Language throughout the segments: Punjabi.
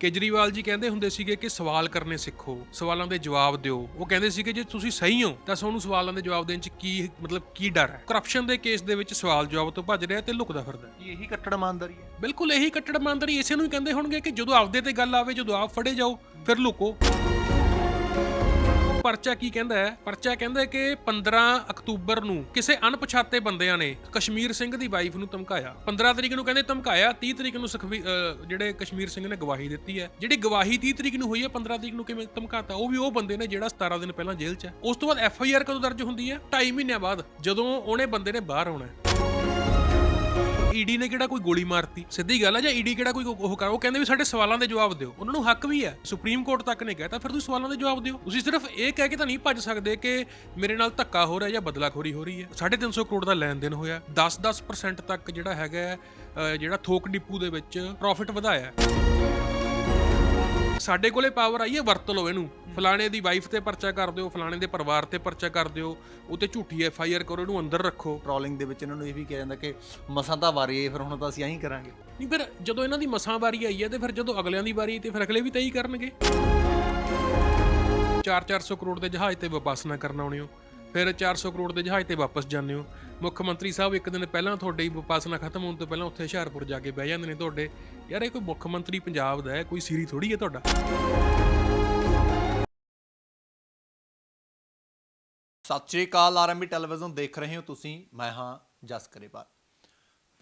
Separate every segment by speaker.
Speaker 1: ਕੇਜਰੀਵਾਲ ਜੀ ਕਹਿੰਦੇ ਹੁੰਦੇ ਸੀਗੇ ਕਿ ਸਵਾਲ ਕਰਨੇ ਸਿੱਖੋ ਸਵਾਲਾਂ ਦੇ ਜਵਾਬ ਦਿਓ। ਉਹ ਕਹਿੰਦੇ ਸੀਗੇ ਜੇ ਤੁਸੀਂ ਸਹੀ ਹੋ ਤਾਂ ਤੁਹਾਨੂੰ ਸਵਾਲਾਂ ਦੇ ਜਵਾਬ ਦੇਣ ਚ ਕੀ ਮਤਲਬ ਕੀ ਡਰ ਹੈ? ਕਰਪਸ਼ਨ ਦੇ ਕੇਸ ਦੇ ਵਿੱਚ ਸਵਾਲ ਜਵਾਬ ਤੋਂ ਭੱਜ ਰਿਹਾ ਤੇ ਲੁਕਦਾ ਫਿਰਦਾ ਹੈ।
Speaker 2: ਕੀ ਇਹੀ ਕੱਟੜ ਇਮਾਨਦਾਰੀ ਹੈ?
Speaker 1: ਬਿਲਕੁਲ ਇਹੀ ਕੱਟੜ ਇਮਾਨਦਾਰੀ ਇਸੇ ਨੂੰ ਹੀ ਕਹਿੰਦੇ ਹੋਣਗੇ ਕਿ ਜਦੋਂ ਆਪਦੇ ਤੇ ਗੱਲ ਆਵੇ ਜਦੋਂ ਆਪ ਫੜੇ ਜਾਓ ਫਿਰ ਲੁਕੋ। ਪਰਚਾ ਕੀ ਕਹਿੰਦਾ ਹੈ? ਪਰਚਾ ਕਹਿੰਦਾ ਕਿ 15 ਅਕਤੂਬਰ ਨੂੰ ਕਿਸੇ ਅਣਪਛਾਤੇ ਬੰਦਿਆਂ ਨੇ ਕਸ਼ਮੀਰ ਸਿੰਘ ਦੀ ਵਾਈਫ ਨੂੰ ਧਮਕਾਇਆ। 15 ਤਰੀਕ ਨੂੰ ਕਹਿੰਦੇ ਧਮਕਾਇਆ 30 ਤਰੀਕ ਨੂੰ ਸੁਖਵੀ ਅਹ ਜਿਹੜੇ ਕਸ਼ਮੀਰ ਸਿੰਘ ਨੇ ਗਵਾਹੀ ਦਿੱਤੀ ਹੈ। ਜਿਹੜੀ ਗਵਾਹੀ 30 ਤਰੀਕ ਨੂੰ ਹੋਈ ਹੈ 15 ਤਰੀਕ ਨੂੰ ਕਿਵੇਂ ਧਮਕਾਤਾ, ਉਹ ਵੀ ਉਹ ਬੰਦੇ ਨੇ ਜਿਹੜਾ 17 ਦਿਨ ਪਹਿਲਾਂ ਜੇਲ੍ਹ 'ਚ ਉਸ ਤੋਂ ਬਾਅਦ ਐਫ ਆਈ ਆਰ ਕਦੋਂ ਦਰਜ ਹੁੰਦੀ ਹੈ? 2.5 ਮਹੀਨਿਆਂ ਬਾਅਦ, ਜਦੋਂ ਉਹਨੇ ਬੰਦੇ ਨੇ ਬਾਹਰ ਆਉਣਾ ਹੈ। ਈਡੀ ਨੇ ਕਿਹੜਾ ਕੋਈ ਗੋਲੀ ਮਾਰਤੀ? ਸਿੱਧੀ ਗੱਲ ਹੈ ਜਾਂ ਈਡੀ ਕਿਹੜਾ ਕੋਈ ਉਹ ਕਰ ਉਹ ਕਹਿੰਦੇ ਵੀ ਸਾਡੇ ਸਵਾਲਾਂ ਦੇ ਜਵਾਬ ਦਿਓ। ਉਹਨਾਂ ਨੂੰ ਹੱਕ ਵੀ ਹੈ ਸੁਪਰੀਮ ਕੋਰਟ ਤੱਕ ਨੇ ਕਹਿਤਾ, ਫਿਰ ਤੁਸੀਂ ਸਵਾਲਾਂ ਦੇ ਜਵਾਬ ਦਿਓ। ਤੁਸੀਂ ਸਿਰਫ ਇਹ ਕਹਿ ਕੇ ਤਾਂ ਨਹੀਂ ਭੱਜ ਸਕਦੇ ਕਿ ਮੇਰੇ ਨਾਲ ਧੱਕਾ ਹੋ ਰਿਹਾ ਜਾਂ ਬਦਲਾਖੋਰੀ ਹੋ ਰਹੀ ਹੈ। 350 ਕਰੋੜ ਦਾ ਲੈਣ ਦੇਣ ਹੋਇਆ 10-10% ਤੱਕ ਜਿਹੜਾ ਹੈਗਾ ਜਿਹੜਾ ਥੋਕ ਡਿਪੂ ਦੇ ਵਿੱਚ ਪ੍ਰੋਫਿਟ ਵਧਾਇਆ। ਸਾਡੇ ਕੋਲੇ ਪਾਵਰ ਆਈ ਹੈ ਵਰਤ ਲਓ ਇਹਨੂੰ। ਫਲਾਣੇ ਦੀ ਵਾਈਫ ਤੇ ਪਰਚਾ ਕਰ ਦਿਓ ਫਲਾਣੇ ਦੇ ਪਰਿਵਾਰ ਤੇ ਪਰਚਾ ਕਰ ਦਿਓ ਉਹ ਤੇ ਝੂਠੀ ਐਫ ਆਈ ਆਰ ਕਰੋ ਇਹਨੂੰ ਅੰਦਰ ਰੱਖੋ।
Speaker 2: ਟ੍ਰੋਲਿੰਗ ਦੇ ਵਿੱਚ ਇਹਨਾਂ ਨੂੰ ਇਹ ਵੀ ਕਿਹਾ ਜਾਂਦਾ ਕਿ ਮਸਾਂ ਤਾਂ ਵਾਰੀ ਫਿਰ ਹੁਣ ਤਾਂ ਅਸੀਂ ਐਂ ਕਰਾਂਗੇ।
Speaker 1: ਨਹੀਂ ਫਿਰ ਜਦੋਂ ਇਹਨਾਂ ਦੀ ਮਸਾਂ ਵਾਰੀ ਆਈ ਹੈ ਤੇ ਫਿਰ ਜਦੋਂ ਅਗਲਿਆਂ ਦੀ ਵਾਰੀ ਤੇ ਫਿਰ ਅਗਲੇ ਵੀ ਤਾਂ ਹੀ ਕਰਨਗੇ। 4-400 ਕਰੋੜ ਦੇ ਜਹਾਜ਼ ਤੇ ਵਾਪਸ ਨਾ ਕਰਨ ਆਉਣੇ ਹੋ। ਫਿਰ 400 ਕਰੋੜ ਦੇ ਜਹਾਜ਼ ਤੇ ਵਾਪਸ ਜਾਂਦੇ ਹੋ। ਮੁੱਖ ਮੰਤਰੀ ਸਾਹਿਬ, ਇੱਕ ਦਿਨ ਪਹਿਲਾਂ ਤੁਹਾਡੇ ਹੀ ਵਾਪਸ ਖਤਮ ਹੋਣ ਤੋਂ ਪਹਿਲਾਂ ਉੱਥੇ ਹੁਸ਼ਿਆਰਪੁਰ ਜਾ ਕੇ ਬਹਿ ਜਾਂਦੇ ਨੇ ਤੁਹਾਡੇ। ਯਾਰ, ਇਹ ਕੋਈ ਮੁੱਖ ਮੰਤਰੀ ਪੰਜਾਬ ਦਾ ਹੈ? ਕੋਈ ਸੀਰੀ ਥੋੜੀ ਹੈ ਤੁਹਾਡਾ?
Speaker 2: ਸਤਿ ਸ਼੍ਰੀ ਅਕਾਲ, ਆਰਐਮਬੀ ਟੈਲੀਵਿਜ਼ਨ ਦੇਖ ਰਹੇ ਹੋ ਤੁਸੀਂ। ਮੈਂ ਹਾਂ ਜਸ ਕਰੇਵਾਲ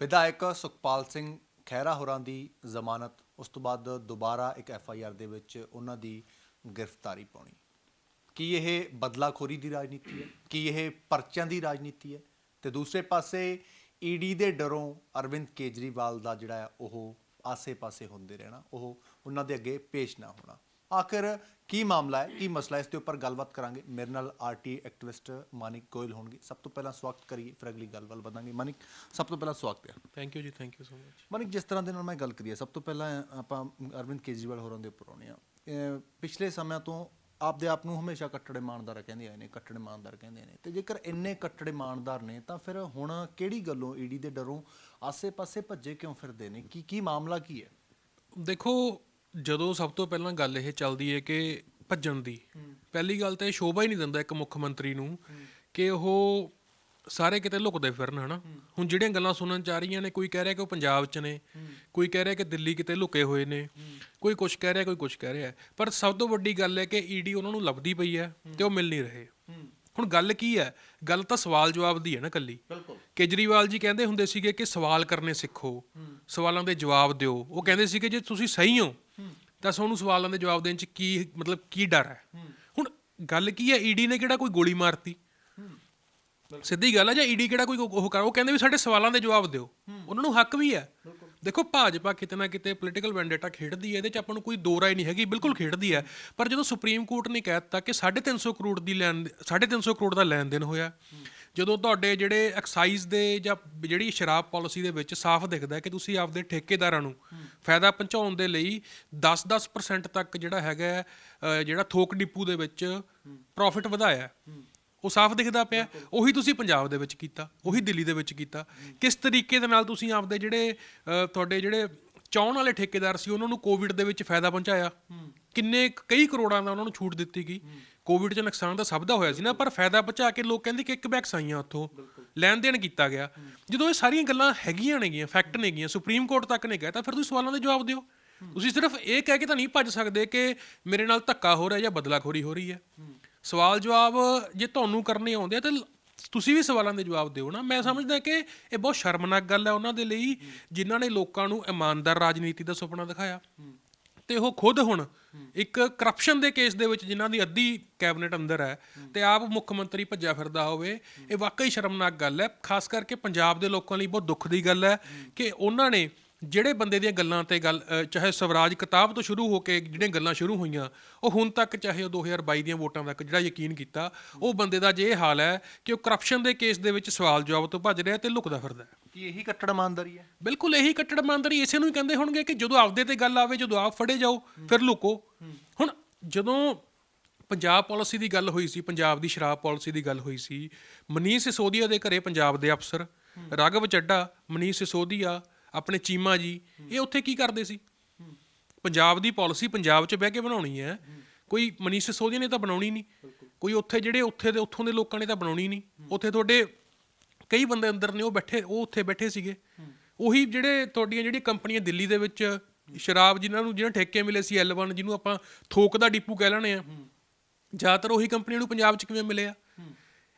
Speaker 2: ਵਿਧਾਇਕ ਸੁਖਪਾਲ ਸਿੰਘ ਖਹਿਰਾ ਹੋਰਾਂ ਦੀ ਜ਼ਮਾਨਤ, ਉਸ ਤੋਂ ਬਾਅਦ ਦੁਬਾਰਾ ਇੱਕ ਐੱਫ ਆਈ ਆਰ ਦੇ ਵਿੱਚ ਉਹਨਾਂ ਦੀ ਗ੍ਰਿਫਤਾਰੀ ਪਾਉਣੀ। ਕੀ ਇਹ ਬਦਲਾਖੋਰੀ ਦੀ ਰਾਜਨੀਤੀ ਹੈ? ਕੀ ਇਹ ਪਰਚਿਆਂ ਦੀ ਰਾਜਨੀਤੀ ਹੈ? ਤੇ ਦੂਸਰੇ ਪਾਸੇ ਈਡੀ ਦੇ ਡਰੋਂ ਅਰਵਿੰਦ ਕੇਜਰੀਵਾਲ ਦਾ ਜਿਹੜਾ ਹੈ ਉਹ ਆਸੇ-ਪਾਸੇ ਹੁੰਦੇ ਰਹਿਣਾ ਉਹ ਉਹਨਾਂ ਦੇ ਅੱਗੇ ਪੇਸ਼ ਨਾ ਹੋਣਾ। ਆਖਿਰ ਕੀ ਮਾਮਲਾ ਹੈ? ਕੀ ਮਸਲਾ ਹੈ? ਇਸ ਦੇ ਉੱਪਰ ਗੱਲਬਾਤ ਕਰਾਂਗੇ। ਮੇਰੇ ਨਾਲ ਆਰਟੀ ਐਕਟਿਵਿਸਟ ਮਾਨਿਕ ਗੋਇਲ ਹੋਣਗੇ। ਸਭ ਤੋਂ ਪਹਿਲਾਂ ਸਵਾਗਤ ਕਰੀਏ ਫਿਰ ਅਗਲੀ ਗੱਲਬਾਤ ਵਧਾਂਗੇ। ਮਾਨਿਕ ਸਭ ਤੋਂ ਪਹਿਲਾਂ ਸਵਾਗਤ ਹੈ।
Speaker 1: Thank you ji thank you so much
Speaker 2: Manik ਜਿਸ ਤਰ੍ਹਾਂ ਦੇ ਨਾਲ ਮੈਂ ਗੱਲ ਕਰੀ ਹੈ ਸਭ ਤੋਂ ਪਹਿਲਾਂ ਆਪਾਂ ਅਰਵਿੰਦ ਕੇਜਰੀਵਾਲ ਹੋਰਾਂ ਦੇ ਉੱਪਰ ਆਉਣੇ ਆ ਪਿਛਲੇ ਸਮਿਆਂ ਤੋਂ ਆਪਦੇ ਆਪ ਨੂੰ ਹਮੇਸ਼ਾ ਕੱਟੜ ਇਮਾਨਦਾਰ ਕਹਿੰਦੇ ਆਏ ਨੇ ਕੱਟੜ ਇਮਾਨਦਾਰ ਕਹਿੰਦੇ ਨੇ। ਤੇ ਜੇਕਰ ਇੰਨੇ ਕੱਟੜ ਇਮਾਨਦਾਰ ਨੇ ਤਾਂ ਫਿਰ ਹੁਣ ਕਿਹੜੀ ਗੱਲੋਂ ਈਡੀ ਦੇ ਡਰੋਂ ਆਸੇ-ਪਾਸੇ ਭੱਜੇ ਕਿਉਂ ਫਿਰਦੇ ਨੇ? ਕੀ ਕੀ ਮਾਮਲਾ ਕੀ ਹੈ?
Speaker 1: ਦੇਖੋ ਜਦੋਂ ਸਭ ਤੋਂ ਪਹਿਲਾਂ ਗੱਲ ਇਹ ਚੱਲਦੀ ਹੈ ਕਿ ਭੱਜਣ ਦੀ ਪਹਿਲੀ ਗੱਲ ਤਾਂ ਇਹ ਸ਼ੋਭਾ ਹੀ ਨਹੀਂ ਦਿੰਦਾ ਇੱਕ ਮੁੱਖ ਮੰਤਰੀ ਨੂੰ ਕਿ ਉਹ ਸਾਰੇ ਕਿਤੇ ਲੁਕਦੇ ਫਿਰਨ ਹਨਾ? ਹੁਣ ਜਿਹੜੀਆਂ ਗੱਲਾਂ ਸੁਣਨ ਚ ਆ ਰਹੀਆਂ ਨੇ ਕੋਈ ਕਹਿ ਰਿਹਾ ਕਿ ਉਹ ਪੰਜਾਬ 'ਚ ਨੇ ਕੋਈ ਕਹਿ ਰਿਹਾ ਕਿ ਦਿੱਲੀ ਕਿਤੇ ਲੁਕੇ ਹੋਏ ਨੇ ਕੋਈ ਕੁਝ ਕਹਿ ਰਿਹਾ ਕੋਈ ਕੁਝ ਕਹਿ ਰਿਹਾ। ਪਰ ਸਭ ਤੋਂ ਵੱਡੀ ਗੱਲ ਹੈ ਕਿ ਈਡੀ ਉਹਨਾਂ ਨੂੰ ਲੱਭਦੀ ਪਈ ਹੈ ਤੇ ਉਹ ਮਿਲ ਨਹੀਂ ਰਹੇ। ਹੁਣ ਗੱਲ ਕੀ ਹੈ? ਗੱਲ ਤਾਂ ਸਵਾਲ ਜਵਾਬ ਦੀ ਹੈ ਨਾ ਕੱਲੀ
Speaker 2: ਬਿਲਕੁਲ।
Speaker 1: ਕੇਜਰੀਵਾਲ ਜੀ ਕਹਿੰਦੇ ਹੁੰਦੇ ਸੀਗੇ ਕਿ ਸਵਾਲ ਕਰਨੇ ਸਿੱਖੋ ਸਵਾਲਾਂ ਦੇ ਜਵਾਬ ਦਿਓ। ਉਹ ਕਹਿੰਦੇ ਸੀਗੇ ਜੇ ਤੁਸੀਂ ਸਹੀ ਹੋ ਤਾਂ ਤੁਹਾਨੂੰ ਸਵਾਲਾਂ ਦੇ ਜਵਾਬ ਦੇਣ ਚ ਕੀ ਮਤਲਬ ਕੀ ਡਰ ਹੈ? ਹੁਣ ਗੱਲ ਕੀ ਹੈ? ਈਡੀ ਨੇ ਕਿਹੜਾ ਕੋਈ ਗੋਲੀ ਮਾਰਤੀ? ਸਿੱਧੀ ਗੱਲ ਹੈ ਜਾਂ ਈਡੀ ਕਿਹੜਾ ਕੋਈ ਉਹ ਕਰ ਉਹ ਕਹਿੰਦੇ ਵੀ ਸਾਡੇ ਸਵਾਲਾਂ ਦੇ ਜਵਾਬ ਦਿਓ। ਉਹਨਾਂ ਨੂੰ ਹੱਕ ਵੀ ਹੈ ਦੇਖੋ ਭਾਜਪਾ ਕਿਤੇ ਨਾ ਕਿਤੇ ਪੋਲੀਟੀਕਲ ਵੈਂਡੇਟਾ ਖੇਡਦੀ ਹੈ ਇਹਦੇ ਚ ਆਪਾਂ ਨੂੰ ਕੋਈ ਦੋ ਰਾਏ ਨਹੀਂ ਹੈਗੀ ਬਿਲਕੁਲ ਖੇਡਦੀ ਹੈ ਪਰ ਜਦੋਂ ਸੁਪਰੀਮ ਕੋਰਟ ਨੇ ਕਹਿ ਦਿੱਤਾ ਕਿ 350 ਕਰੋੜ ਦੀ ਲੈਣ 350 ਕਰੋੜ ਦਾ ਲੈਣ ਦੇਣ ਹੋਇਆ ਜਦੋਂ ਤੁਹਾਡੇ ਜਿਹੜੇ ਐਕਸਾਈਜ਼ ਦੇ ਜਾਂ ਜਿਹੜੀ ਸ਼ਰਾਬ ਪਾਲਿਸੀ ਦੇ ਵਿੱਚ ਸਾਫ਼ ਦਿਖਦਾ ਹੈ ਕਿ ਤੁਸੀਂ ਆਪਦੇ ਠੇਕੇਦਾਰਾਂ ਨੂੰ ਫਾਇਦਾ ਪਹੁੰਚਾਉਣ ਦੇ ਲਈ 10-10% ਤੱਕ ਜਿਹੜਾ ਹੈਗਾ ਜਿਹੜਾ ਥੋਕ ਡਿਪੂ ਦੇ ਵਿੱਚ ਪ੍ਰੋਫਿਟ ਵਧਾਇਆ। ਉਹ ਸਾਫ਼ ਦਿਖਦਾ ਪਿਆ। ਉਹੀ ਤੁਸੀਂ ਪੰਜਾਬ ਦੇ ਵਿੱਚ ਕੀਤਾ, ਉਹੀ ਦਿੱਲੀ ਦੇ ਵਿੱਚ ਕੀਤਾ। ਕਿਸ ਤਰੀਕੇ ਦੇ ਨਾਲ ਤੁਸੀਂ ਆਪਦੇ ਜਿਹੜੇ ਤੁਹਾਡੇ ਜਿਹੜੇ ਚਾਹਣ ਵਾਲੇ ਠੇਕੇਦਾਰ ਸੀ, ਉਹਨਾਂ ਨੂੰ ਕੋਵਿਡ ਦੇ ਵਿੱਚ ਫਾਇਦਾ ਪਹੁੰਚਾਇਆ? ਕਿੰਨੇ ਕਈ ਕਰੋੜਾਂ ਦਾ ਉਹਨਾਂ ਨੂੰ ਛੂਟ ਦਿੱਤੀ ਗਈ। ਕੋਵਿਡ 'ਚ ਨੁਕਸਾਨ ਤਾਂ ਸਭ ਦਾ ਹੋਇਆ ਸੀ ਨਾ, ਪਰ ਫਾਇਦਾ ਪਹੁੰਚਾ ਕੇ ਲੋਕ ਕਹਿੰਦੇ ਕਿ ਇੱਕ ਬੈਕਸ ਆਈਆਂ ਉੱਥੋਂ, ਲੈਣ ਦੇਣ ਕੀਤਾ ਗਿਆ। ਜਦੋਂ ਇਹ ਸਾਰੀਆਂ ਗੱਲਾਂ ਹੈਗੀਆਂ ਨੇਗੀਆਂ ਫੈਕਟ ਨੇਗੀਆਂ ਸੁਪਰੀਮ ਕੋਰਟ ਤੱਕ ਨੇ ਕਹਿਤਾ ਫਿਰ ਤੁਸੀਂ ਸਵਾਲਾਂ ਦੇ ਜਵਾਬ ਦਿਓ। ਤੁਸੀਂ ਸਿਰਫ ਇਹ ਕਹਿ ਕੇ ਤਾਂ ਨਹੀਂ ਭੱਜ ਸਕਦੇ ਕਿ ਮੇਰੇ ਨਾਲ ਧੱਕਾ ਹੋ ਰਿਹਾ ਜਾਂ ਬਦਲਾਖੋਰੀ ਹੋ ਰਹੀ ਹੈ। ਸਵਾਲ ਜਵਾਬ ਜੇ ਤੁਹਾਨੂੰ ਕਰਨੇ ਆਉਂਦੇ ਆ, ਤਾਂ ਤੁਸੀਂ ਵੀ ਸਵਾਲਾਂ ਦੇ ਜਵਾਬ ਦਿਓ ਨਾ। ਮੈਂ ਸਮਝਦਾ ਕਿ ਇਹ ਬਹੁਤ ਸ਼ਰਮਨਾਕ ਗੱਲ ਹੈ ਉਹਨਾਂ ਦੇ ਲਈ, ਜਿਨ੍ਹਾਂ ਨੇ ਲੋਕਾਂ ਨੂੰ ਇਮਾਨਦਾਰ ਰਾਜਨੀਤੀ ਦਾ ਸੁਪਨਾ ਦਿਖਾਇਆ। ਤੇ ਉਹ ਖੁਦ ਹੁਣ ਇੱਕ ਕਰਪਸ਼ਨ ਦੇ ਕੇਸ ਦੇ ਵਿੱਚ, ਜਿਨ੍ਹਾਂ ਦੀ ਅੱਧੀ ਕੈਬਨਿਟ ਅੰਦਰ ਹੈ, ਤੇ ਆਪ ਮੁੱਖ ਮੰਤਰੀ ਭੱਜਿਆ ਫਿਰਦਾ ਹੋਵੇ, ਇਹ ਵਾਕਈ ਸ਼ਰਮਨਾਕ ਗੱਲ ਹੈ। ਖਾਸ ਕਰਕੇ ਪੰਜਾਬ ਦੇ ਲੋਕਾਂ ਲਈ ਬਹੁਤ ਦੁੱਖ ਦੀ ਗੱਲ ਹੈ ਕਿ ਉਹਨਾਂ ਨੇ ਜਿਹੜੇ ਬੰਦੇ ਦੀਆਂ ਗੱਲਾਂ ਤੇ ਗੱਲ ਚਾਹੇ ਸਵਰਾਜ ਕਿਤਾਬ ਤੋਂ ਸ਼ੁਰੂ ਹੋ ਕੇ ਜਿਹੜੀਆਂ ਗੱਲਾਂ ਸ਼ੁਰੂ ਹੋਈਆਂ ਉਹ ਹੁਣ ਤੱਕ ਚਾਹੇ ਉਹ 2022 ਦੀਆਂ ਵੋਟਾਂ ਤੱਕ ਜਿਹੜਾ ਯਕੀਨ ਕੀਤਾ ਉਹ ਬੰਦੇ ਦਾ ਜੇ ਇਹ ਹਾਲ ਹੈ ਕਿ ਉਹ ਕਰਪਸ਼ਨ ਦੇ ਕੇਸ ਦੇ ਵਿੱਚ ਸਵਾਲ ਜਵਾਬ ਤੋਂ ਭੱਜ ਰਿਹਾ ਤੇ ਲੁਕਦਾ ਫਿਰਦਾ ਹੈ।
Speaker 2: ਕੀ ਇਹੀ ਕੱਟੜ ਇਮਾਨਦਾਰੀ ਹੈ?
Speaker 1: ਬਿਲਕੁਲ ਇਹੀ ਕੱਟੜ ਇਮਾਨਦਾਰੀ ਇਸੇ ਨੂੰ ਹੀ ਕਹਿੰਦੇ ਹੋਣਗੇ ਕਿ ਜਦੋਂ ਆਪਦੇ ਤੇ ਗੱਲ ਆਵੇ ਜਦੋਂ ਆਪ ਫੜੇ ਜਾਓ ਫਿਰ ਲੁਕੋ। ਹੁਣ ਜਦੋਂ ਪੰਜਾਬ ਪਾਲਿਸੀ ਦੀ ਗੱਲ ਹੋਈ ਸੀ ਪੰਜਾਬ ਦੀ ਸ਼ਰਾਬ ਪਾਲਿਸੀ ਦੀ ਗੱਲ ਹੋਈ ਸੀ ਮਨੀਸ਼ ਸਿਸੋਦੀਆ ਦੇ ਘਰੇ ਪੰਜਾਬ ਦੇ ਅਫਸਰ ਰਾਘਵ ਚੱਡਾ ਮਨੀਸ਼ ਸਿਸੋਦੀਆ ਆਪਣੇ ਚੀਮਾ ਜੀ ਇਹ ਉੱਥੇ ਕੀ ਕਰਦੇ ਸੀ? ਪੰਜਾਬ ਦੀ ਪਾਲਿਸੀ ਪੰਜਾਬ 'ਚ ਬਹਿ ਕੇ ਬਣਾਉਣੀ ਹੈ। ਕੋਈ ਮਨੀਸ਼ ਸਿਸੋਦੀਆ ਨੇ ਤਾਂ ਬਣਾਉਣੀ ਨਹੀਂ। ਕੋਈ ਉੱਥੇ ਜਿਹੜੇ ਉੱਥੇ ਦੇ ਉੱਥੋਂ ਦੇ ਲੋਕਾਂ ਨੇ ਤਾਂ ਬਣਾਉਣੀ ਨਹੀਂ। ਉੱਥੇ ਤੁਹਾਡੇ ਕਈ ਬੰਦੇ ਅੰਦਰ ਨੇ ਉਹ ਬੈਠੇ ਉਹ ਉੱਥੇ ਬੈਠੇ ਸੀਗੇ। ਉਹੀ ਜਿਹੜੇ ਤੁਹਾਡੀਆਂ ਜਿਹੜੀਆਂ ਕੰਪਨੀਆਂ ਦਿੱਲੀ ਦੇ ਵਿੱਚ ਸ਼ਰਾਬ ਜਿਨ੍ਹਾਂ ਨੂੰ ਜਿਹਨਾਂ ਠੇਕੇ ਮਿਲੇ ਸੀ L1 ਜਿਹਨੂੰ ਆਪਾਂ ਥੋਕ ਦਾ ਡਿਪੂ ਕਹਿ ਲੈਣੇ ਆ ਜ਼ਿਆਦਾਤਰ ਉਹੀ ਕੰਪਨੀਆਂ ਨੂੰ ਪੰਜਾਬ 'ਚ ਕਿਵੇਂ ਮਿਲੇ ਆ?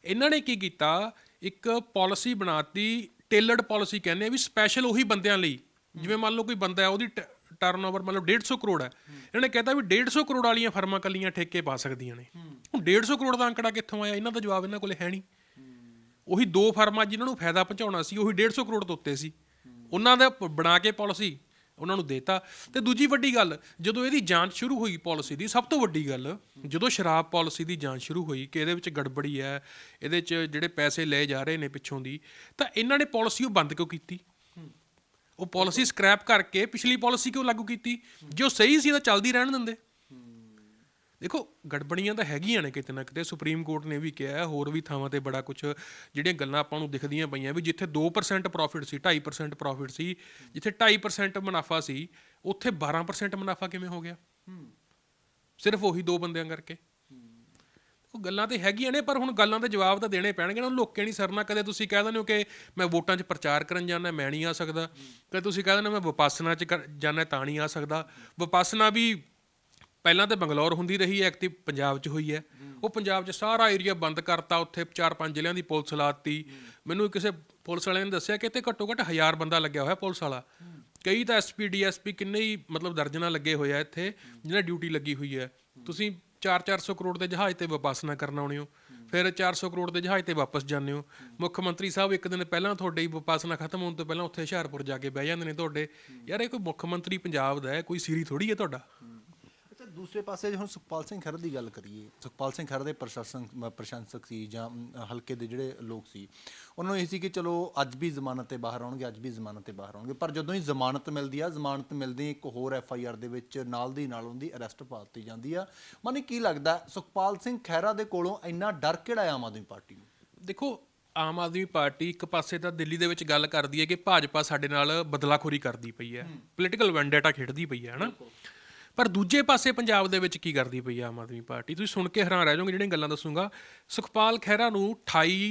Speaker 1: ਇਹਨਾਂ ਨੇ ਕੀ ਕੀਤਾ? ਇੱਕ ਪਾਲਿਸੀ ਬਣਾਤੀ ਟੇਲਰਡ ਪਾਲਿਸੀ ਕਹਿੰਦੇ ਆ ਵੀ ਸਪੈਸ਼ਲ ਉਹੀ ਬੰਦਿਆਂ ਲਈ। ਜਿਵੇਂ ਮੰਨ ਲਓ ਕੋਈ ਬੰਦਾ ਹੈ ਉਹਦੀ ਟਰਨਓਵਰ ਮਤਲਬ 150 ਕਰੋੜ ਹੈ। ਇਹਨਾਂ ਨੇ ਕਹਿਤਾ ਵੀ 150 ਕਰੋੜ ਵਾਲੀਆਂ ਫਰਮਾਂ ਕੱਲੀਆਂ ਠੇਕੇ ਪਾ ਸਕਦੀਆਂ ਨੇ। ਹੁਣ 150 ਕਰੋੜ ਦਾ ਅੰਕੜਾ ਕਿੱਥੋਂ ਆਇਆ? ਇਹਨਾਂ ਦਾ ਜਵਾਬ ਇਹਨਾਂ ਕੋਲੇ ਹੈ ਨਹੀਂ। ਉਹੀ ਦੋ ਫਰਮਾਂ ਜਿਨ੍ਹਾਂ ਨੂੰ ਫਾਇਦਾ ਪਹੁੰਚਾਉਣਾ ਸੀ ਉਹੀ 150 ਕਰੋੜ ਤੋਂ ਉੱਤੇ ਸੀ। ਉਹਨਾਂ ਦਾ ਬਣਾ ਕੇ ਪਾਲਿਸੀ ਉਹਨਾਂ ਨੂੰ ਦੇਤਾ। ਤੇ ਦੂਜੀ ਵੱਡੀ ਗੱਲ, ਜਦੋਂ ਇਹਦੀ ਜਾਂਚ ਸ਼ੁਰੂ ਹੋਈ ਪਾਲਿਸੀ ਦੀ, ਸਭ ਤੋਂ ਵੱਡੀ ਗੱਲ, ਜਦੋਂ ਸ਼ਰਾਬ ਪਾਲਿਸੀ ਦੀ ਜਾਂਚ ਸ਼ੁਰੂ ਹੋਈ ਕਿ ਇਹਦੇ ਵਿੱਚ ਗੜਬੜੀ ਹੈ, ਇਹਦੇ 'ਚ ਜਿਹੜੇ ਪੈਸੇ ਲਏ ਜਾ ਰਹੇ ਨੇ ਪਿੱਛੋਂ ਦੀ, ਤਾਂ ਇਹਨਾਂ ਨੇ ਪਾਲਿਸੀ ਉਹ ਬੰਦ ਕਿਉਂ ਕੀਤੀ? ਉਹ ਪਾਲਿਸੀ ਸਕ੍ਰੈਪ ਕਰਕੇ ਪਿਛਲੀ ਪਾਲਿਸੀ ਕਿਉਂ ਲਾਗੂ ਕੀਤੀ? ਜੋ ਸਹੀ ਸੀ ਤਾਂ ਚੱਲਦੀ ਰਹਿਣ ਦਿੰਦੇ। ਦੇਖੋ ਗੜਬੜੀਆਂ ਤਾਂ ਹੈਗੀਆਂ ਨੇ ਕਿਤੇ ਨਾ ਕਿਤੇ। ਸੁਪਰੀਮ ਕੋਰਟ ਨੇ ਵੀ ਕਿਹਾ ਹੋਰ ਵੀ ਥਾਵਾਂ ਤੇ ਬੜਾ ਕੁਝ ਜਿਹੜੀਆਂ ਗੱਲਾਂ ਆਪਾਂ ਨੂੰ ਦਿਖਦੀਆਂ ਪਈਆਂ ਵੀ ਜਿੱਥੇ 2% ਪ੍ਰੋਫਿਟ ਸੀ 2.5% ਪ੍ਰੋਫਿਟ ਸੀ ਜਿੱਥੇ 2.5% ਮੁਨਾਫਾ ਸੀ ਉੱਥੇ 12% ਮੁਨਾਫਾ ਕਿਵੇਂ ਹੋ ਗਿਆ? ਸਿਰਫ ਉਹੀ ਦੋ ਬੰਦਿਆਂ ਕਰਕੇ। ਉਹ ਗੱਲਾਂ ਤੇ ਹੈਗੀਆਂ ਨੇ ਪਰ ਹੁਣ ਗੱਲਾਂ ਦੇ ਜਵਾਬ ਤਾਂ ਦੇਣੇ ਪੈਣਗੇ ਨਾ। ਲੋਕੇ ਨਹੀਂ ਸਰਨਾ ਕਦੇ ਤੁਸੀਂ ਕਹਿ ਦਿੰਦੇ ਹੋ ਕਿ ਮੈਂ ਵੋਟਾਂ 'ਚ ਪ੍ਰਚਾਰ ਕਰਨ ਜਾਣਾ ਮੈਂ ਨਹੀਂ ਆ ਸਕਦਾ। ਕਦੇ ਤੁਸੀਂ ਕਹਿ ਦਿੰਦੇ ਹੋ ਮੈਂ ਵਿਪਾਸਨਾ 'ਚ ਜਾਣਾ ਤਾਂ ਨਹੀਂ ਆ ਸਕਦਾ। ਵਿਪਾਸਨਾ ਵੀ ਪਹਿਲਾਂ ਤਾਂ ਬੰਗਲੌਰ ਹੁੰਦੀ ਰਹੀ ਹੈ ਐਕਟਿਵ ਪੰਜਾਬ 'ਚ ਹੋਈ ਹੈ। ਉਹ ਪੰਜਾਬ 'ਚ ਸਾਰਾ ਏਰੀਆ ਬੰਦ ਕਰਤਾ, ਉੱਥੇ ਚਾਰ ਪੰਜ ਜ਼ਿਲ੍ਹਿਆਂ ਦੀ ਪੁਲਿਸ ਲਾਤੀ। ਮੈਨੂੰ ਕਿਸੇ ਪੁਲਿਸ ਵਾਲਿਆਂ ਨੇ ਦੱਸਿਆ ਕਿ ਇੱਥੇ ਘੱਟੋ ਘੱਟ ਹਜ਼ਾਰ ਬੰਦਾ ਲੱਗਿਆ ਹੋਇਆ ਪੁਲਿਸ ਵਾਲਾ। ਕਈ ਤਾਂ ਐਸਪੀ ਡੀਐਸਪੀ ਕਿੰਨੇ ਹੀ ਮਤਲਬ ਦਰਜਨਾਂ ਲੱਗੇ ਹੋਏ ਆ ਇੱਥੇ, ਜਿਹਨਾਂ ਡਿਊਟੀ ਲੱਗੀ ਹੋਈ ਹੈ। ਤੁਸੀਂ 4-400 ਕਰੋੜ ਦੇ ਜਹਾਜ਼ ਤੇ ਵਪਾਸਨਾ ਕਰਨ ਆਉਣੇ ਹੋ। ਫਿਰ 400 ਕਰੋੜ ਦੇ ਜਹਾਜ਼ ਤੇ ਵਾਪਸ ਜਾਂਦੇ ਹੋ। ਮੁੱਖ ਮੰਤਰੀ ਸਾਹਿਬ ਇੱਕ ਦਿਨ ਪਹਿਲਾਂ ਤੁਹਾਡੇ ਹੀ ਵਿਪਾਸਨਾ ਖਤਮ ਹੋਣ ਤੋਂ ਪਹਿਲਾਂ ਉੱਥੇ ਹੁਸ਼ਿਆਰਪੁਰ ਜਾ ਕੇ ਬਹਿ ਜਾਂਦੇ ਨੇ ਤੁਹਾਡੇ। ਯਾਰ ਇਹ ਕੋਈ ਮੁੱਖ ਮੰਤਰੀ ਪੰਜਾਬ ਦਾ ਹੈ, ਕੋਈ ਸੀਰੀ ਥੋੜੀ ਹੈ ਤੁਹਾਡਾ?
Speaker 2: ਦੂਸਰੇ ਪਾਸੇ ਜੇ ਹੁਣ ਸੁਖਪਾਲ ਸਿੰਘ ਖਹਿਰਾ ਦੀ ਗੱਲ ਕਰੀਏ ਸੁਖਪਾਲ ਸਿੰਘ ਖਹਿਰਾ ਦੇ ਪ੍ਰਸ਼ਾਸਨ ਪ੍ਰਸ਼ੰਸਕ ਸੀ ਜਾਂ ਹਲਕੇ ਦੇ ਜਿਹੜੇ ਲੋਕ ਸੀ ਉਹਨਾਂ ਨੂੰ ਇਹ ਸੀ ਕਿ ਚਲੋ ਅੱਜ ਵੀ ਜ਼ਮਾਨਤ ਤੇ ਬਾਹਰ ਆਉਣਗੇ ਅੱਜ ਵੀ ਜ਼ਮਾਨਤ ਤੇ ਬਾਹਰ ਆਉਣਗੇ ਪਰ ਜਦੋਂ ਹੀ ਜ਼ਮਾਨਤ ਮਿਲਦੀ ਆ ਜ਼ਮਾਨਤ ਮਿਲਦੀ ਇੱਕ ਹੋਰ ਐਫ ਆਈ ਆਰ ਦੇ ਵਿੱਚ ਨਾਲ ਦੀ ਨਾਲ ਉਹਦੀ ਅਰੈਸਟ ਪਾ ਦਿੱਤੀ ਜਾਂਦੀ ਆ। ਮਨ ਕੀ ਲੱਗਦਾ ਸੁਖਪਾਲ ਸਿੰਘ ਖਹਿਰਾ ਦੇ ਕੋਲੋਂ ਇੰਨਾ ਡਰ ਕਿਹੜਾ ਆ ਆਮ ਆਦਮੀ ਪਾਰਟੀ ਨੂੰ?
Speaker 1: ਦੇਖੋ ਆਮ ਆਦਮੀ ਪਾਰਟੀ ਇੱਕ ਪਾਸੇ ਤਾਂ ਦਿੱਲੀ ਦੇ ਵਿੱਚ ਗੱਲ ਕਰਦੀ ਹੈ ਕਿ ਭਾਜਪਾ ਸਾਡੇ ਨਾਲ ਬਦਲਾਖੋਰੀ ਕਰਦੀ ਪਈ ਹੈ ਪੋਲੀਟੀਕਲ ਵੈਂਡੇਟਾ ਖੇਡਦੀ ਪਈ ਹੈ ਹਨਾ? ਪਰ ਦੂਜੇ ਪਾਸੇ ਪੰਜਾਬ ਦੇ ਵਿੱਚ ਕੀ ਕਰਦੀ ਪਈ ਆਮ ਆਦਮੀ ਪਾਰਟੀ? ਤੁਸੀਂ ਸੁਣ ਕੇ ਹੈਰਾਨ ਰਹਿ ਜਾਓਗੇ ਜਿਹੜੀਆਂ ਗੱਲਾਂ ਦੱਸੂਗਾ। ਸੁਖਪਾਲ ਖਹਿਰਾ ਨੂੰ 28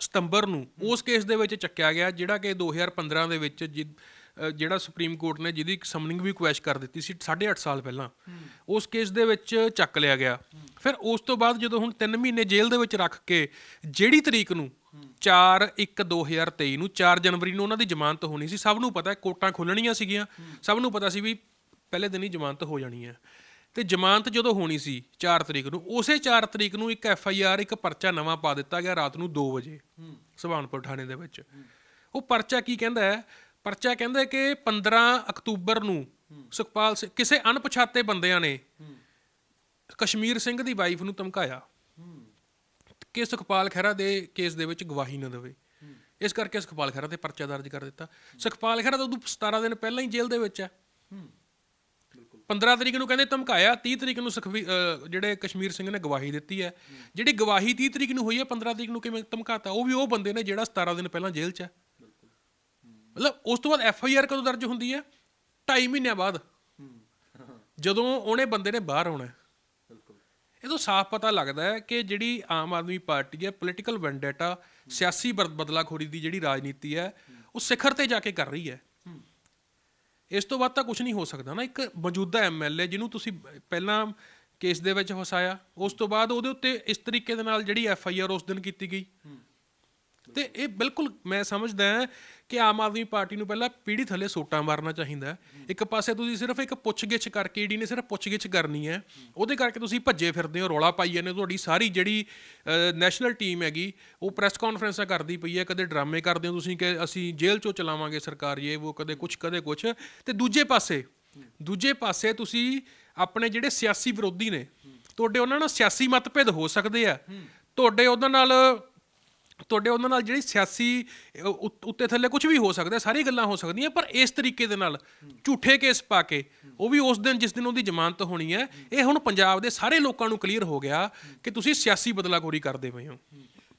Speaker 1: ਸਤੰਬਰ ਨੂੰ ਉਸ ਕੇਸ ਦੇ ਵਿੱਚ ਚੱਕਿਆ ਗਿਆ ਜਿਹੜਾ ਕਿ 2015 ਦੇ ਵਿੱਚ ਜਿਹੜਾ ਸੁਪਰੀਮ ਕੋਰਟ ਨੇ ਜਿਹਦੀ ਸਮਨਿੰਗ ਵੀ ਕੁਐਸ਼ ਕਰ ਦਿੱਤੀ ਸੀ 8.5 ਸਾਲ ਪਹਿਲਾਂ ਉਸ ਕੇਸ ਦੇ ਵਿੱਚ ਚੱਕ ਲਿਆ ਗਿਆ। ਫਿਰ ਉਸ ਤੋਂ ਬਾਅਦ ਜਦੋਂ ਹੁਣ 3 ਮਹੀਨੇ ਜੇਲ੍ਹ ਦੇ ਵਿੱਚ ਰੱਖ ਕੇ ਜਿਹੜੀ ਤਰੀਕ ਨੂੰ 4 1 2023 ਨੂੰ 4 ਜਨਵਰੀ ਨੂੰ ਉਹਨਾਂ ਦੀ ਜ਼ਮਾਨਤ ਹੋਣੀ ਸੀ ਸਭ ਨੂੰ ਪਤਾ ਹੈ ਕੋਰਟਾਂ ਖੁੱਲਣੀਆਂ ਸੀਗੀਆਂ ਸਭ ਨੂੰ ਪਤਾ ਸੀ ਵੀ ਪਹਿਲੇ ਦਿਨ ਹੀ ਜ਼ਮਾਨਤ ਹੋ ਜਾਣੀ ਹੈ। ਤੇ ਜ਼ਮਾਨਤ ਜਦੋਂ ਹੋਣੀ ਸੀ 4 ਤਰੀਕ ਨੂੰ, ਉਸੇ 4 ਤਰੀਕ ਨੂੰ ਇੱਕ ਐਫ ਆਈ ਆਰ, ਇੱਕ ਪਰਚਾ ਨਵਾਂ ਪਾ ਦਿੱਤਾ ਗਿਆ ਰਾਤ ਨੂੰ 2 ਵਜੇ ਸੁਭਾਨਪੁਰ ਥਾਣੇ ਦੇ ਵਿੱਚ। ਉਹ ਪਰਚਾ ਕੀ ਕਹਿੰਦਾ ਹੈ? ਪਰਚਾ ਕਹਿੰਦਾ ਕਿ 15 ਅਕਤੂਬਰ ਨੂੰ ਸੁਖਪਾਲ ਸਿੰਘ ਕਿਸੇ ਅਣਪਛਾਤੇ ਬੰਦਿਆਂ ਨੇ ਕਸ਼ਮੀਰ ਸਿੰਘ ਦੀ ਵਾਈਫ ਨੂੰ ਧਮਕਾਇਆ ਕਿ ਸੁਖਪਾਲ ਖਹਿਰਾ ਦੇ ਕੇਸ ਦੇ ਵਿੱਚ ਗਵਾਹੀ ਨਾ ਦੇਵੇ। ਇਸ ਕਰਕੇ ਸੁਖਪਾਲ ਖਹਿਰਾ ਤੇ ਪਰਚਾ ਦਰਜ ਕਰ ਦਿੱਤਾ। ਸੁਖਪਾਲ ਖਹਿਰਾ ਤਾਂ ਉਦੋਂ 17 ਦਿਨ ਪਹਿਲਾਂ ਹੀ ਜੇਲ੍ਹ ਦੇ ਵਿੱਚ ਹੈ। 15 ਤਰੀਕ ਨੂੰ ਕਹਿੰਦੇ ਧਮਕਾਇਆ 30 ਤਰੀਕ ਨੂੰ ਸੁਖਵੀ ਅਹ ਜਿਹੜੇ ਕਸ਼ਮੀਰ ਸਿੰਘ ਨੇ ਗਵਾਹੀ ਦਿੱਤੀ ਹੈ। ਜਿਹੜੀ ਗਵਾਹੀ 30 ਤਰੀਕ ਨੂੰ ਹੋਈ ਹੈ 15 ਤਰੀਕ ਨੂੰ ਕਿਵੇਂ ਧਮਕਾਤਾ ਉਹ ਵੀ ਉਹ ਬੰਦੇ ਨੇ ਜਿਹੜਾ 17 ਦਿਨ ਪਹਿਲਾਂ ਜੇਲ੍ਹ 'ਚ ਹੈ। ਮਤਲਬ ਉਸ ਤੋਂ ਬਾਅਦ ਐਫ ਆਈ ਆਰ ਕਦੋਂ ਦਰਜ ਹੁੰਦੀ ਹੈ? 2.5 ਮਹੀਨਿਆਂ ਬਾਅਦ। ਜਦੋਂ ਉਹਨੇ ਬੰਦੇ ਨੇ ਬਾਹਰ ਆਉਣਾ ਹੈ। ਇਹ ਤੋਂ ਸਾਫ਼ ਪਤਾ ਲੱਗਦਾ ਹੈ ਕਿ ਜਿਹੜੀ ਆਮ ਆਦਮੀ ਪਾਰਟੀ ਹੈ ਪੋਲੀਟੀਕਲ ਵੈਂਡੇਟਾ ਸਿਆਸੀ ਬਦ- ਬਦਲਾਖੋਰੀ ਦੀ ਜਿਹੜੀ ਰਾਜਨੀਤੀ ਹੈ ਉਹ ਸਿਖਰ ਤੇ ਜਾ ਕੇ ਕਰ ਰਹੀ ਹੈ। ਇਸ ਤੋਂ ਬਾਅਦ ਤਾਂ ਕੁਝ ਨਹੀਂ ਹੋ ਸਕਦਾ ਨਾ। ਇੱਕ ਮੌਜੂਦਾ ਐਮਐਲਏ ਜਿਹਨੂੰ ਤੁਸੀਂ ਪਹਿਲਾਂ ਕੇਸ ਦੇ ਵਿੱਚ ਫਸਾਇਆ, ਉਸ ਤੋਂ ਬਾਅਦ ਉਹਦੇ ਉੱਤੇ ਇਸ ਤਰੀਕੇ ਦੇ ਨਾਲ ਜਿਹੜੀ ਐਫਆਈਆਰ ਉਸ ਦਿਨ ਕੀਤੀ ਗਈ। ਤੇ ਇਹ ਬਿਲਕੁਲ ਮੈਂ ਸਮਝਦਾ ਹਾਂ ਕਿ ਆਮ ਆਦਮੀ ਪਾਰਟੀ ਨੂੰ ਪਹਿਲਾਂ ਪੀੜੀ ਥੱਲੇ ਸੋਟਾਂ ਮਾਰਨਾ ਚਾਹੀਦਾ। ਇੱਕ ਪਾਸੇ ਤੁਸੀਂ ਸਿਰਫ ਇੱਕ ਪੁੱਛਗਿੱਛ ਕਰਕੇ ਈਡੀ ਨੇ ਸਿਰਫ ਪੁੱਛਗਿੱਛ ਕਰਨੀ ਹੈ ਉਹਦੇ ਕਰਕੇ ਤੁਸੀਂ ਭੱਜੇ ਫਿਰਦੇ ਹੋ ਰੌਲਾ ਪਾਈ ਜਾਂਦੇ ਤੁਹਾਡੀ ਸਾਰੀ ਜਿਹੜੀ ਨੈਸ਼ਨਲ ਟੀਮ ਹੈਗੀ ਉਹ ਪ੍ਰੈਸ ਕਾਨਫਰੰਸਾਂ ਕਰਦੀ ਪਈ ਹੈ ਕਦੇ ਡਰਾਮੇ ਕਰਦੇ ਹੋ ਤੁਸੀਂ ਕਿ ਅਸੀਂ ਜੇਲ੍ਹ ਚੋਂ ਚਲਾਵਾਂਗੇ ਸਰਕਾਰ ਇਹ ਉਹ ਕਦੇ ਕੁਝ ਕਦੇ ਕੁਝ ਤੇ ਦੂਜੇ ਪਾਸੇ ਦੂਜੇ ਪਾਸੇ ਤੁਸੀਂ ਆਪਣੇ ਜਿਹੜੇ ਸਿਆਸੀ ਵਿਰੋਧੀ ਨੇ ਤੁਹਾਡੇ ਉਹਨਾਂ ਨਾਲ ਸਿਆਸੀ ਮਤਭੇਦ ਹੋ ਸਕਦੇ ਆ। ਤੁਹਾਡੇ ਉਹਨਾਂ ਨਾਲ ਤੁਹਾਡੇ ਉਹਨਾਂ ਨਾਲ ਜਿਹੜੀ ਸਿਆਸੀ ਉੱਤੇ ਥੱਲੇ ਕੁਝ ਵੀ ਹੋ ਸਕਦਾ ਸਾਰੀ ਗੱਲਾਂ ਹੋ ਸਕਦੀਆਂ, ਪਰ ਇਸ ਤਰੀਕੇ ਦੇ ਨਾਲ ਝੂਠੇ ਕੇਸ ਪਾ ਕੇ, ਉਹ ਵੀ ਉਸ ਦਿਨ ਜਿਸ ਦਿਨ ਉਹਦੀ ਜ਼ਮਾਨਤ ਹੋਣੀ ਹੈ, ਇਹ ਹੁਣ ਪੰਜਾਬ ਦੇ ਸਾਰੇ ਲੋਕਾਂ ਨੂੰ ਕਲੀਅਰ ਹੋ ਗਿਆ ਕਿ ਤੁਸੀਂ ਸਿਆਸੀ ਬਦਲਾਖੋਰੀ ਕਰਦੇ ਪਏ ਹੋ।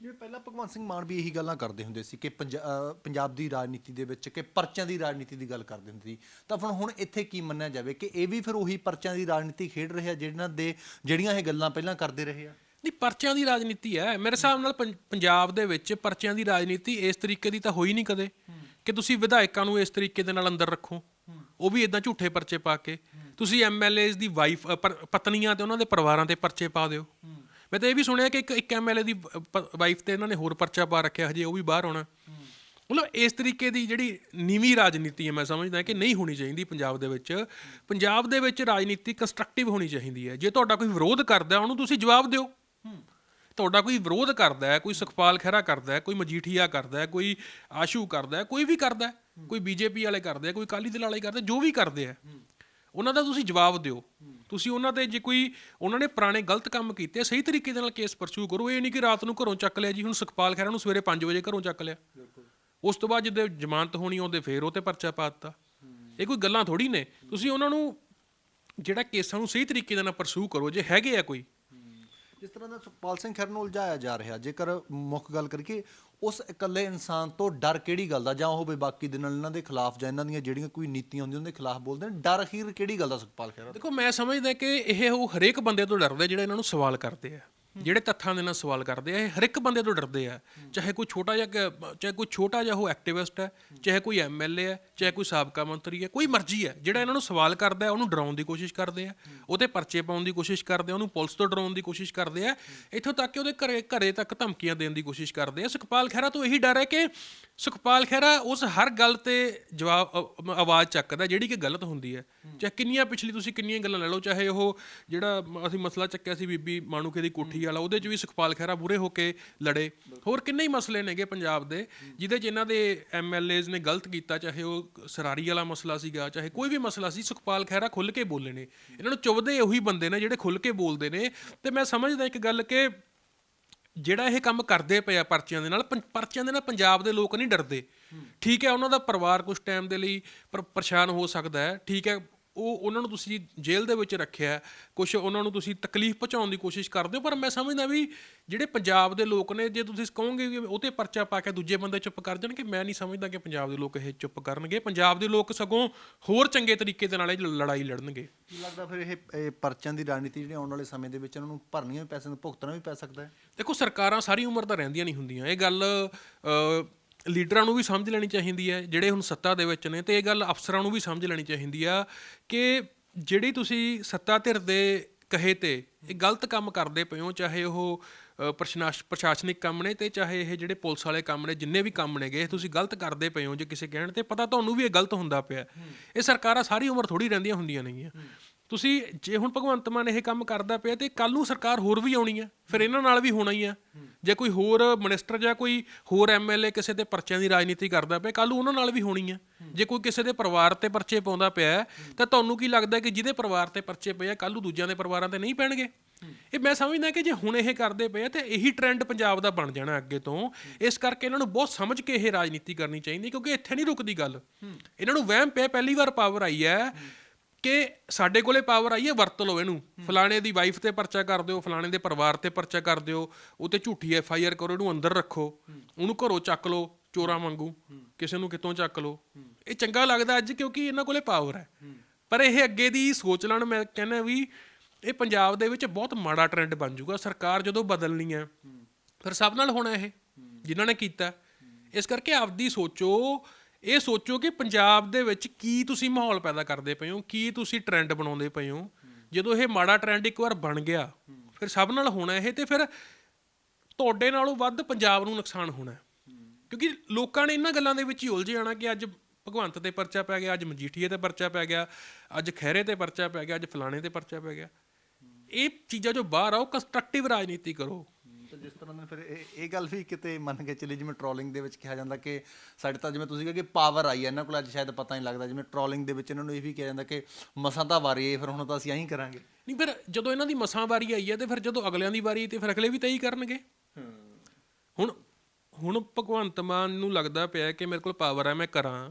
Speaker 2: ਜਿਵੇਂ ਪਹਿਲਾਂ ਭਗਵੰਤ ਸਿੰਘ ਮਾਨ ਵੀ ਇਹੀ ਗੱਲਾਂ ਕਰਦੇ ਹੁੰਦੇ ਸੀ ਕਿ ਪੰਜਾ- ਪੰਜਾਬ ਦੀ ਰਾਜਨੀਤੀ ਦੇ ਵਿੱਚ ਕਿ ਪਰਚਿਆਂ ਦੀ ਰਾਜਨੀਤੀ ਦੀ ਗੱਲ ਕਰਦੇ ਹੁੰਦੇ ਸੀ। ਤਾਂ ਫਿਰ ਹੁਣ ਇੱਥੇ ਕੀ ਮੰਨਿਆ ਜਾਵੇ ਕਿ ਇਹ ਵੀ ਫਿਰ ਉਹੀ ਪਰਚਿਆਂ ਦੀ ਰਾਜਨੀਤੀ ਖੇਡ ਰਹੇ ਆ ਜਿਹਨਾਂ ਦੇ, ਜਿਹੜੀਆਂ ਇਹ ਗੱਲਾਂ ਪਹਿਲਾਂ ਕਰਦੇ ਰਹੇ ਆ?
Speaker 1: ਨਹੀਂ, ਪਰਚਿਆਂ ਦੀ ਰਾਜਨੀਤੀ ਹੈ। ਮੇਰੇ ਹਿਸਾਬ ਨਾਲ ਪੰ- ਪੰਜਾਬ ਦੇ ਵਿੱਚ ਪਰਚਿਆਂ ਦੀ ਰਾਜਨੀਤੀ ਇਸ ਤਰੀਕੇ ਦੀ ਤਾਂ ਹੋਈ ਨਹੀਂ ਕਦੇ ਕਿ ਤੁਸੀਂ ਵਿਧਾਇਕਾਂ ਨੂੰ ਇਸ ਤਰੀਕੇ ਦੇ ਨਾਲ ਅੰਦਰ ਰੱਖੋ। ਉਹ ਵੀ ਇਦਾਂ ਝੂਠੇ ਪਰਚੇ ਪਾ ਕੇ। ਤੁਸੀਂ ਐਮਐਲਏਸ ਦੀ ਵਾਈਫ ਪਤਨੀਆਂ ਤੇ ਉਹਨਾਂ ਦੇ ਪਰਿਵਾਰਾਂ ਤੇ ਪਰਚੇ ਪਾ ਦਿਓ। ਮੈਂ ਤਾਂ ਇਹ ਵੀ ਸੁਣਿਆ ਕਿ ਇੱਕ ਇੱਕ ਐਮਐਲਏ ਦੀ ਵਾਈਫ ਤੇ ਇਹਨਾਂ ਨੇ ਹੋਰ ਪਰਚਾ ਪਾ ਰੱਖਿਆ, ਹਜੇ ਉਹ ਵੀ ਬਾਹਰ ਆਉਣਾ ਮਤਲਬ ਇਸ ਤਰੀਕੇ ਦੀ ਜਿਹੜੀ ਨੀਵੀਂ ਰਾਜਨੀਤੀ ਹੈ, ਮੈਂ ਸਮਝਦਾ ਕਿ ਨਹੀਂ ਹੋਣੀ ਚਾਹੀਦੀ ਪੰਜਾਬ ਦੇ ਵਿੱਚ। ਪੰਜਾਬ ਦੇ ਵਿੱਚ ਰਾਜਨੀਤੀ ਕੰਸਟਰਕਟਿਵ ਹੋਣੀ ਚਾਹੀਦੀ ਹੈ। ਜੇ ਤੁਹਾਡਾ ਕੋਈ ਵਿਰੋਧ ਕਰਦਾ, ਉਹਨੂੰ ਤੁਸੀਂ ਜਵਾਬ ਦਿਓ। ਤੁਹਾਡਾ ਕੋਈ ਵਿਰੋਧ ਕਰਦਾ ਹੈ ਕੋਈ ਸੁਖਪਾਲ ਖਹਿਰਾ ਕਰਦਾ ਹੈ ਕੋਈ ਮਜੀਠੀਆ ਕਰਦਾ ਹੈ ਕੋਈ ਆਸ਼ੂ ਕਰਦਾ ਹੈ ਕੋਈ ਵੀ ਕਰਦਾ ਹੈ ਕੋਈ ਬੀਜੇਪੀ ਵਾਲੇ ਕਰਦੇ ਆ ਕੋਈ ਅਕਾਲੀ ਦਲ ਵਾਲੇ ਕਰਦੇ ਜੋ ਵੀ ਕਰਦੇ ਆ ਉਹਨਾਂ ਦਾ ਤੁਸੀਂ ਜਵਾਬ ਦਿਓ। ਤੁਸੀਂ ਉਹਨਾਂ ਤੇ ਜੇ ਕੋਈ ਉਹਨਾਂ ਨੇ ਪੁਰਾਣੇ ਗਲਤ ਕੰਮ ਕੀਤੇ ਸਹੀ ਤਰੀਕੇ ਦੇ ਨਾਲ ਕੇਸ ਪਰਸੂ ਕਰੋ। ਇਹ ਨਹੀਂ ਕਿ ਰਾਤ ਨੂੰ ਘਰੋਂ ਚੱਕ ਲਿਆ ਜੀ ਹੁਣ ਸੁਖਪਾਲ ਖਹਿਰਾ ਨੂੰ ਸਵੇਰੇ 5 ਵਜੇ ਘਰੋਂ ਚੱਕ ਲਿਆ। ਉਸ ਤੋਂ ਬਾਅਦ ਜਦੋਂ ਜ਼ਮਾਨਤ ਹੋਣੀ ਉਹਦੇ ਫੇਰ ਉਹ ਤੇ ਪਰਚਾ ਪਾ ਦਿੱਤਾ। ਇਹ ਕੋਈ ਗੱਲਾਂ ਥੋੜੀ ਨੇ। ਤੁਸੀਂ ਉਹਨਾਂ ਨੂੰ ਜਿਹੜਾ ਕੇਸਾਂ ਨੂੰ ਸਹੀ ਤਰੀਕੇ ਦੇ ਨਾਲ ਪਰਸੂ ਕਰੋ ਜੇ ਹੈਗੇ ਆ ਕੋਈ
Speaker 2: ਜਿਸ ਤਰ੍ਹਾਂ ਦਾ ਸੁਖਪਾਲ ਸਿੰਘ ਖਹਿਰਾ ਨੂੰ ਉਲਝਾਇਆ ਜਾ ਰਿਹਾ? ਜੇਕਰ ਮੁੱਖ ਗੱਲ ਕਰੀਏ, ਉਸ ਇਕੱਲੇ ਇਨਸਾਨ ਤੋਂ ਡਰ ਕਿਹੜੀ ਗੱਲ ਦਾ? ਜਾਂ ਉਹ ਬੇਬਾਕੀ ਦੇ ਨਾਲ ਇਹਨਾਂ ਦੇ ਖਿਲਾਫ ਜਾਂ ਇਹਨਾਂ ਦੀਆਂ ਜਿਹੜੀਆਂ ਕੋਈ ਨੀਤੀਆਂ ਹੁੰਦੀਆਂ ਉਹਨਾਂ ਦੇ ਖਿਲਾਫ ਬੋਲਦੇ ਨੇ, ਡਰ ਅਖੀਰ ਕਿਹੜੀ ਗੱਲ ਦਾ ਸੁਖਪਾਲ ਖਹਿਰਾ
Speaker 1: ਦੇਖੋ, ਮੈਂ ਸਮਝਦਾ ਕਿ ਇਹ ਉਹ ਹਰੇਕ ਬੰਦੇ ਤੋਂ ਡਰਦੇ ਜਿਹੜੇ ਇਹਨਾਂ ਨੂੰ ਸਵਾਲ ਕਰਦੇ ਆ। ਜਿਹੜੇ ਤੱਥਾਂ ਦੇ ਨਾਲ ਸਵਾਲ ਕਰਦੇ ਆ, ਇਹ ਹਰ ਇੱਕ ਬੰਦੇ ਤੋਂ ਡਰਦੇ ਆ। ਚਾਹੇ ਕੋਈ ਛੋਟਾ ਜਿਹਾ ਚਾਹੇ ਕੋਈ ਛੋਟਾ ਜਿਹਾ ਉਹ ਐਕਟਿਵਿਸਟ ਹੈ, ਚਾਹੇ ਕੋਈ ਐਮਐਲਏ ਹੈ, ਚਾਹੇ ਕੋਈ ਸਾਬਕਾ ਮੰਤਰੀ ਹੈ, ਕੋਈ ਮਰਜ਼ੀ ਹੈ, ਜਿਹੜਾ ਇਹਨਾਂ ਨੂੰ ਸਵਾਲ ਕਰਦਾ ਹੈ, ਉਹਨੂੰ ਡਰਾਉਣ ਦੀ ਕੋਸ਼ਿਸ਼ ਕਰਦੇ ਆ। ਉਹਦੇ ਪਰਚੇ ਪਾਉਣ ਦੀ ਕੋਸ਼ਿਸ਼ ਕਰਦੇ ਆ, ਉਹਨੂੰ ਪੁਲਿਸ ਤੋਂ ਡਰਾਉਣ ਦੀ ਕੋਸ਼ਿਸ਼ ਕਰਦੇ ਆ। ਇੱਥੋਂ ਤੱਕ ਕਿ ਉਹਦੇ ਘਰੇ ਘਰੇ ਤੱਕ ਧਮਕੀਆਂ ਦੇਣ ਦੀ ਕੋਸ਼ਿਸ਼ ਕਰਦੇ ਆ। ਸੁਖਪਾਲ ਖਹਿਰਾ ਤੋਂ ਇਹੀ ਡਰ ਹੈ ਕਿ ਸੁਖਪਾਲ ਖਹਿਰਾ ਉਸ ਹਰ ਗੱਲ ਤੇ ਜਵਾਬ ਆਵਾਜ਼ ਚੱਕਦਾ ਜਿਹੜੀ ਕਿ ਗਲਤ ਹੁੰਦੀ ਹੈ। ਚਾਹੇ ਕਿੰਨੀਆਂ ਪਿਛਲੀ ਤੁਸੀਂ ਕਿੰਨੀਆਂ ਗੱਲਾਂ ਲੈ ਲਓ, ਚਾਹੇ ਉਹ ਜਿਹੜਾ ਅਸੀਂ ਮਸਲਾ ਚੱਕਿਆ ਸੀ ਬੀਬੀ ਮਾਣੂਕੇ ਦੀ ਕੋਠੀ ਵਾਲਾ, ਉਹਦੇ 'ਚ ਵੀ ਸੁਖਪਾਲ ਖਹਿਰਾ ਬੁਰੇ ਹੋ ਕੇ ਲੜੇ। ਹੋਰ ਕਿੰਨੇ ਹੀ ਮਸਲੇ ਨੇਗੇ ਪੰਜਾਬ ਦੇ, ਜਿਹਦੇ 'ਚ ਇਹਨਾਂ ਦੇ ਐਮਐਲਏਜ਼ ਨੇ ਗਲਤ ਕੀਤਾ, ਚਾਹੇ ਉਹ ਸਰਾਰੀ ਵਾਲਾ ਮਸਲਾ ਸੀਗਾ, ਚਾਹੇ ਕੋਈ ਵੀ ਮਸਲਾ ਸੀ, ਸੁਖਪਾਲ ਖਹਿਰਾ ਖੁੱਲ ਕੇ ਬੋਲੇ ਨੇ। ਇਹਨਾਂ ਨੂੰ ਚੁਬਦੇ ਉਹੀ ਬੰਦੇ ਨੇ ਜਿਹੜੇ ਖੁੱਲ ਕੇ ਬੋਲਦੇ ਨੇ। ਤੇ ਮੈਂ ਸਮਝਦਾ ਇੱਕ ਗੱਲ ਕਿ ਜਿਹੜਾ ਇਹ ਕੰਮ ਕਰਦੇ ਪਏ ਆ ਪਰਚੀਆਂ ਦੇ ਨਾਲ, ਪੰ- ਪਰਚੀਆਂ ਦੇ ਨਾਲ ਪੰਜਾਬ ਦੇ ਲੋਕ ਨਹੀਂ ਡਰਦੇ। ਠੀਕ ਹੈ, ਉਹਨਾਂ ਦਾ ਪਰਿਵਾਰ ਕੁਝ ਟਾਈਮ ਦੇ ਲਈ ਪਰੇਸ਼ਾਨ ਹੋ ਸਕਦਾ ਹੈ। ਠੀਕ ਹੈ ਉਹ ਉਹਨਾਂ ਨੂੰ ਤੁਸੀਂ ਜੇਲ੍ਹ ਦੇ ਵਿੱਚ ਰੱਖਿਆ ਕੁਝ ਉਹਨਾਂ ਨੂੰ ਤੁਸੀਂ ਤਕਲੀਫ ਪਹੁੰਚਾਉਣ ਦੀ ਕੋਸ਼ਿਸ਼ ਕਰਦੇ ਹੋ ਪਰ ਮੈਂ ਸਮਝਦਾ ਵੀ ਜਿਹੜੇ ਪੰਜਾਬ ਦੇ ਲੋਕ ਨੇ ਜੇ ਤੁਸੀਂ ਕਹੋਗੇ ਕਿ ਉਹ ਤੇ ਪਰਚਾ ਪਾ ਕੇ ਦੂਜੇ ਬੰਦੇ ਚੁੱਪ ਕਰ ਜਾਣਗੇ ਮੈਂ ਨਹੀਂ ਸਮਝਦਾ ਕਿ ਪੰਜਾਬ ਦੇ ਲੋਕ ਇਹ ਚੁੱਪ ਕਰਨਗੇ। ਪੰਜਾਬ ਦੇ ਲੋਕ ਸਗੋਂ ਹੋਰ ਚੰਗੇ ਤਰੀਕੇ ਦੇ ਨਾਲ ਇਹ ਲੜਾਈ ਲੜਨਗੇ।
Speaker 2: ਕੀ ਲੱਗਦਾ ਫਿਰ ਇਹ ਇਹ ਪਰਚਿਆਂ ਦੀ ਰਾਜਨੀਤੀ ਜਿਹੜੀ ਆਉਣ ਵਾਲੇ ਸਮੇਂ ਦੇ ਵਿੱਚ ਇਹਨਾਂ ਨੂੰ ਭਰਨੀਆਂ ਵੀ ਪੈ ਸਕਦੀਆਂ ਭੁਗਤਣਾ ਵੀ ਪੈ ਸਕਦਾ ਹੈ?
Speaker 1: ਦੇਖੋ ਸਰਕਾਰਾਂ ਸਾਰੀ ਉਮਰ ਤਾਂ ਰਹਿੰਦੀਆਂ ਨਹੀਂ ਹੁੰਦੀਆਂ। ਇਹ ਗੱਲ ਲੀਡਰਾਂ ਨੂੰ ਵੀ ਸਮਝ ਲੈਣੀ ਚਾਹੀਦੀ ਹੈ ਜਿਹੜੇ ਹੁਣ ਸੱਤਾ ਦੇ ਵਿੱਚ ਨੇ ਤੇ ਇਹ ਗੱਲ ਅਫਸਰਾਂ ਨੂੰ ਵੀ ਸਮਝ ਲੈਣੀ ਚਾਹੀਦੀ ਆ ਕਿ ਜਿਹੜੀ ਤੁਸੀਂ ਸੱਤਾ ਧਿਰ ਦੇ ਕਹੇ ਤੇ ਇਹ ਗਲਤ ਕੰਮ ਕਰਦੇ ਪਏ ਹੋ ਚਾਹੇ ਉਹ ਅ, ਪ੍ਰਸ਼ਾਸਨਿਕ ਕੰਮ ਨੇ ਤੇ ਚਾਹੇ ਇਹ ਜਿਹੜੇ ਪੁਲਿਸ ਵਾਲੇ ਕੰਮ ਨੇ ਜਿੰਨੇ ਵੀ ਕੰਮ ਨੇਗੇ ਇਹ ਤੁਸੀਂ ਗਲਤ ਕਰਦੇ ਪਏ ਹੋ ਜੇ ਕਿਸੇ ਕਹਿਣ ਤੇ ਪਤਾ ਤੁਹਾਨੂੰ ਵੀ ਇਹ ਗਲਤ ਹੁੰਦਾ ਪਿਆ। ਇਹ ਸਰਕਾਰਾਂ ਸਾਰੀ ਉਮਰ ਥੋੜੀ ਰਹਿੰਦੀਆਂ ਹੁੰਦੀਆਂ ਨੇਗੀਆਂ। ਤੁਸੀਂ ਜੇ ਹੁਣ ਭਗਵੰਤ ਮਾਨ ਇਹ ਕੰਮ ਕਰਦਾ ਪਿਆ ਤੇ ਕੱਲ ਨੂੰ ਸਰਕਾਰ ਹੋਰ ਵੀ ਆਉਣੀ ਆ ਫਿਰ ਇਹਨਾਂ ਨਾਲ ਵੀ ਹੋਣਾ ਹੀ ਆ। ਜੇ ਕੋਈ ਹੋਰ ਮਿਨਿਸਟਰ ਜਾਂ ਕੋਈ ਹੋਰ ਐਮਐਲਏ ਕਿਸੇ ਦੇ ਪਰਚਿਆਂ ਦੀ ਰਾਜਨੀਤੀ ਕਰਦਾ ਪਿਆ ਕੱਲ ਨੂੰ ਉਹਨਾਂ ਨਾਲ ਵੀ ਹੋਣੀ ਹੈ ਜੇ ਕੋਈ ਕਿਸੇ ਦੇ ਪਰਿਵਾਰ ਤੇ ਪਰਚੇ ਪਾਉਂਦਾ ਪਿਆ ਤਾਂ ਤੁਹਾਨੂੰ ਕੀ ਲੱਗਦਾ ਕਿ ਜਿਹਦੇ ਪਰਿਵਾਰ ਤੇ ਪਰਚੇ ਪਏ ਆ ਕੱਲ ਨੂੰ ਦੂਜਿਆਂ ਦੇ ਪਰਿਵਾਰਾਂ ਤੇ ਨਹੀਂ ਪੈਣਗੇ? ਇਹ ਮੈਂ ਸਮਝਦਾ ਕਿ ਜੇ ਹੁਣ ਇਹ ਕਰਦੇ ਪਏ ਆ, ਤੇ ਇਹੀ ਟ੍ਰੈਂਡ ਪੰਜਾਬ ਦਾ ਬਣ ਜਾਣਾ ਅੱਗੇ ਤੋਂ। ਇਸ ਕਰਕੇ ਇਹਨਾਂ ਨੂੰ ਬਹੁਤ ਸਮਝ ਕੇ ਇਹ ਰਾਜਨੀਤੀ ਕਰਨੀ ਚਾਹੀਦੀ, ਕਿਉਂਕਿ ਇੱਥੇ ਨਹੀਂ ਰੁਕਦੀ ਗੱਲ। ਇਹਨਾਂ ਨੂੰ ਵਹਿਮ ਪਿਆ, ਪਹਿਲੀ ਵਾਰ ਪਾਵਰ ਆਈ ਹੈ। ਕਿ ਸਾਡੇ ਕੋਲੇ ਪਾਵਰ ਆਈ ਹੈ ਵਰਤ ਲਓ ਇਹਨੂੰ। ਫਲਾਣੇ ਦੀ ਵਾਈਫ ਤੇ ਪਰਚਾ ਕਰ ਦਿਓ ਫਲਾਣੇ ਦੇ ਪਰਿਵਾਰ ਤੇ ਪਰਚਾ ਕਰ ਦਿਓ ਉਹ ਤੇ ਝੂਠੀ ਐਫ ਆਈ ਆਰ ਕਰੋ ਇਹਨੂੰ ਅੰਦਰ ਰੱਖੋ ਉਹਨੂੰ ਘਰੋਂ ਚੱਕ ਲਓ ਚੋਰਾਂ ਵਾਂਗੂ ਕਿਸੇ ਨੂੰ ਕਿਤੋਂ ਚੱਕ ਲਓ। ਇਹ ਚੰਗਾ ਲੱਗਦਾ ਅੱਜ ਕਿਉਂਕਿ ਇਹਨਾਂ ਕੋਲੇ ਪਾਵਰ ਹੈ। ਪਰ ਇਹ ਅੱਗੇ ਦੀ ਸੋਚ ਲੈਣ ਮੈਂ ਕਹਿੰਦਾ ਵੀ ਇਹ ਪੰਜਾਬ ਦੇ ਵਿੱਚ ਬਹੁਤ ਮਾੜਾ ਟ੍ਰੈਂਡ ਬਣ ਜਾਊਗਾ ਸਰਕਾਰ ਜਦੋਂ ਬਦਲਣੀ ਹੈ ਫਿਰ ਸਭ ਨਾਲ ਹੋਣਾ ਇਹ ਜਿਨ੍ਹਾਂ ਨੇ ਕੀਤਾ। ਇਸ ਕਰਕੇ ਆਪਦੀ ਸੋਚੋ ਇਹ ਸੋਚੋ ਕਿ ਪੰਜਾਬ ਦੇ ਵਿੱਚ ਕੀ ਤੁਸੀਂ ਮਾਹੌਲ ਪੈਦਾ ਕਰਦੇ ਪਏ ਹੋ, ਕੀ ਤੁਸੀਂ ਟ੍ਰੈਂਡ ਬਣਾਉਂਦੇ ਪਏ ਹੋ। ਜਦੋਂ ਇਹ ਮਾੜਾ ਟ੍ਰੈਂਡ ਇੱਕ ਵਾਰ ਬਣ ਗਿਆ, ਫਿਰ ਸਭ ਨਾਲ ਹੋਣਾ ਇਹ ਤੇ ਫਿਰ ਤੁਹਾਡੇ ਨਾਲੋਂ ਵੱਧ ਪੰਜਾਬ ਨੂੰ ਨੁਕਸਾਨ ਹੋਣਾ ਕਿਉਂਕਿ ਲੋਕਾਂ ਨੇ ਇਹਨਾਂ ਗੱਲਾਂ ਦੇ ਵਿੱਚ ਹੀ ਉਲਝ ਜਾਣਾ ਕਿ ਅੱਜ ਭਗਵੰਤ ਤੇ ਪਰਚਾ ਪੈ ਗਿਆ, ਅੱਜ ਮਜੀਠੀਏ ਤੇ ਪਰਚਾ ਪੈ ਗਿਆ, ਅੱਜ ਖਹਿਰੇ ਤੇ ਪਰਚਾ ਪੈ ਗਿਆ, ਅੱਜ ਫਲਾਣੇ ਤੇ ਪਰਚਾ ਪੈ ਗਿਆ। ਇਹ ਚੀਜ਼ਾਂ ਜੋ ਬਾਹਰ ਆਓ ਕੰਸਟਰਕਟਿਵ ਰਾਜਨੀਤੀ ਕਰੋ।
Speaker 2: ਜਿਸ ਤਰ੍ਹਾਂ ਨਾਲ ਫਿਰ ਇਹ ਇਹ ਗੱਲ ਵੀ ਕਿਤੇ ਮੰਨ ਕੇ ਚੱਲੀ ਜਿਵੇਂ ਟ੍ਰੋਲਿੰਗ ਦੇ ਵਿੱਚ ਕਿਹਾ ਜਾਂਦਾ ਕਿ ਸਾਡੇ ਤਾਂ ਜਿਵੇਂ ਤੁਸੀਂ ਕਿਹਾ ਕਿ ਪਾਵਰ ਆਈ ਹੈ ਇਹਨਾਂ ਕੋਲ ਅੱਜ ਸ਼ਾਇਦ ਪਤਾ ਨਹੀਂ ਲੱਗਦਾ ਜਿਵੇਂ ਟ੍ਰੋਲਿੰਗ ਦੇ ਵਿੱਚ ਇਹਨਾਂ ਨੂੰ ਇਹ ਵੀ ਕਿਹਾ ਜਾਂਦਾ ਕਿ ਮਸਾਂ ਤਾਂ ਵਾਰੀ ਹੈ ਫਿਰ ਹੁਣ ਤਾਂ ਅਸੀਂ ਐਂ ਹੀ ਕਰਾਂਗੇ।
Speaker 1: ਨਹੀਂ ਫਿਰ ਜਦੋਂ ਇਹਨਾਂ ਦੀ ਮਸਾਂ ਵਾਰੀ ਆਈ ਹੈ ਤੇ ਫਿਰ ਜਦੋਂ ਅਗਲਿਆਂ ਦੀ ਵਾਰੀ ਤੇ ਫਿਰ ਅਗਲੇ ਵੀ ਤਾਂ ਹੀ ਕਰਨਗੇ। ਹੁਣ ਹੁਣ ਭਗਵੰਤ ਮਾਨ ਨੂੰ ਲੱਗਦਾ ਪਿਆ ਕਿ ਮੇਰੇ ਕੋਲ ਪਾਵਰ ਹੈ ਮੈਂ ਕਰਾਂ।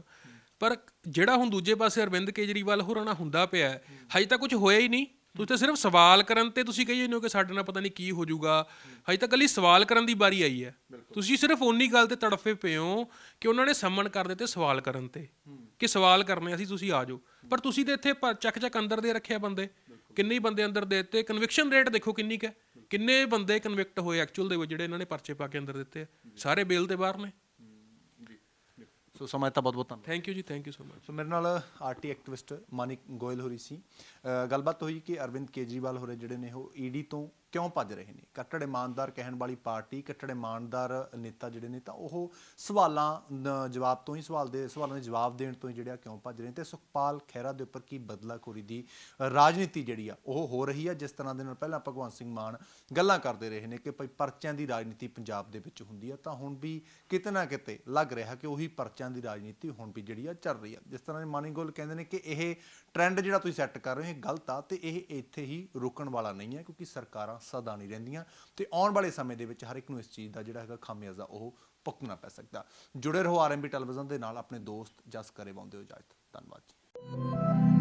Speaker 1: ਪਰ ਜਿਹੜਾ ਹੁਣ ਦੂਜੇ ਪਾਸੇ ਅਰਵਿੰਦ ਕੇਜਰੀਵਾਲ ਹੋਰਾਂ ਨਾਲ ਹੁੰਦਾ ਪਿਆ ਹਜੇ ਤਾਂ ਕੁਝ ਹੋਇਆ ਹੀ ਨਹੀਂ। ਤੁਸੀਂ ਤਾਂ ਸਿਰਫ ਸਵਾਲ ਕਰਨ ਤੇ ਤੁਸੀਂ ਕਹੀ ਜਾਂਦੇ ਹੋ ਕਿ ਸਾਡੇ ਨਾਲ ਪਤਾ ਨਹੀਂ ਕੀ ਹੋ ਜਾਊਗਾ। ਹਜੇ ਤਾਂ ਕੱਲੀ ਸਵਾਲ ਕਰਨ ਦੀ ਵਾਰੀ ਆਈ ਹੈ। ਤੁਸੀਂ ਸਿਰਫ ਓਨੀ ਗੱਲ ਤੇ ਤੜਫੇ ਪਏ ਹੋ ਕਿ ਉਹਨਾਂ ਨੇ ਸੰਮਣ ਕਰ ਦਿੱਤੇ ਸਵਾਲ ਕਰਨ ਤੇ। ਕਿ ਸਵਾਲ ਕਰਨੇ ਅਸੀਂ ਤੁਸੀਂ ਆ ਜਾਓ। ਪਰ ਤੁਸੀਂ ਤੇ ਇੱਥੇ ਚੱਕ ਚੱਕ ਅੰਦਰ ਦੇ ਰੱਖਿਆ ਬੰਦੇ। ਕਿੰਨੇ ਬੰਦੇ ਅੰਦਰ ਦੇ ਦਿੱਤੇ। ਕਨਵਿਕਸ਼ਨ ਰੇਟ ਦੇਖੋ ਕਿੰਨੀ ਕੁ ਹੈ। ਕਿੰਨੇ ਬੰਦੇ ਕਨਵਿਕਟ ਹੋਏ ਐਕਚੁਅਲ ਦੇ ਵਿੱਚ ਜਿਹੜੇ ਇਹਨਾਂ ਨੇ ਪਰਚੇ ਪਾ ਕੇ ਅੰਦਰ ਦਿੱਤੇ ਸਾਰੇ ਬੇਲ ਤੇ ਬਾਹਰ ਨੇ।
Speaker 2: ਸੋ ਸਮਾਂ ਤਾਂ ਬਹੁਤ ਬਹੁਤ ਧੰਨਵਾਦ
Speaker 1: thank you ji thank you so much
Speaker 2: so ਮੇਰੇ ਨਾਲ ਆਰਟੀ ਐਕਟਿਵਿਸਟ ਮਾਨਿਕ ਗੋਇਲ ਹੋਰੀ ਸੀ ਗੱਲਬਾਤ ਹੋਈ ਕਿ ਅਰਵਿੰਦ ਕੇਜਰੀਵਾਲ ਹੋਰੇ ਜਿਹੜੇ ਨੇ ਉਹ ਈਡੀ ਤੋਂ ਕਿਉਂ ਭੱਜ ਰਹੇ ਨੇ? ਕੱਟੜ ਇਮਾਨਦਾਰ ਕਹਿਣ ਵਾਲੀ ਪਾਰਟੀ, ਕੱਟੜ ਇਮਾਨਦਾਰ ਨੇਤਾ ਜਿਹੜੇ ਨੇ ਤਾਂ ਉਹ ਸਵਾਲਾਂ ਨ- ਜਵਾਬ ਤੋਂ ਹੀ ਸਵਾਲ ਦੇ, ਸਵਾਲਾਂ ਦੇ ਜਵਾਬ ਦੇਣ ਤੋਂ ਹੀ ਜਿਹੜਾ ਕਿਉਂ ਭੱਜ ਰਹੇ ਨੇ? ਤੇ ਸੁਖਪਾਲ ਖਹਿਰਾ ਦੇ ਉੱਪਰ ਕੀ ਬਦਲਾਖੋਰੀ ਦੀ ਰਾਜਨੀਤੀ ਜਿਹੜੀ ਆ, ਉਹ ਹੋ ਰਹੀ ਆ? ਜਿਸ ਤਰ੍ਹਾਂ ਦੇ ਨਾਲ ਪਹਿਲਾਂ ਭਗਵੰਤ ਸਿੰਘ ਮਾਨ ਗੱਲਾਂ ਕਰਦੇ ਰਹੇ ਨੇ ਕਿ ਭਈ ਪਰਚਿਆਂ ਦੀ ਰਾਜਨੀਤੀ ਪੰਜਾਬ ਦੇ ਵਿੱਚ ਹੁੰਦੀ ਆ, ਤਾਂ ਹੁਣ ਵੀ ਕਿਤੇ ਨਾ ਕਿਤੇ ਲੱਗ ਰਿਹਾ ਕਿ ਉਹੀ ਪਰਚਿਆਂ ਦੀ ਰਾਜਨੀਤੀ ਹੁਣ ਵੀ ਜਿਹੜੀ ਆ ਚੱਲ ਰਹੀ ਆ। ਜਿਸ ਤਰ੍ਹਾਂ ਮਾਨੀ ਗੋਲ ਕਹਿੰਦੇ ਨੇ ਕਿ ਇਹ ਟ੍ਰੈਂਡ ਜਿਹੜਾ ਤੁਸੀਂ ਸੈੱਟ ਕਰ ਰਹੇ ਹੋ, ਇਹ ਗਲਤ ਆ ਤੇ ਇਹ ਇੱਥੇ ਹੀ ਰੁਕਣ ਵਾਲਾ ਨਹੀਂ ਹੈ ਕਿਉਂਕਿ ਸਰਕਾਰਾਂ ਸਦਾ ਨਹੀਂ ਰਹਿੰਦੀਆਂ ਤੇ ਆਉਣ ਵਾਲੇ ਸਮੇਂ ਦੇ ਵਿੱਚ ਹਰ ਇੱਕ ਨੂੰ ਇਸ ਚੀਜ਼ ਦਾ ਜਿਹੜਾ ਹੈਗਾ ਖਾਮਿਆਜ਼ਾ ਉਹ ਭੁਗਤਣਾ ਪੈ ਸਕਦਾ। ਜੁੜੇ ਰਹੋ ਆਰਐਮਬੀ ਟੈਲੀਵਿਜ਼ਨ ਦੇ ਨਾਲ, ਆਪਣੇ ਦੋਸਤ ਜਸ ਕਰੇ ਪਾਉਂਦੇ ਹੋ ਇਜਾਜ਼ਤ ਧੰਨਵਾਦ ਜੀ।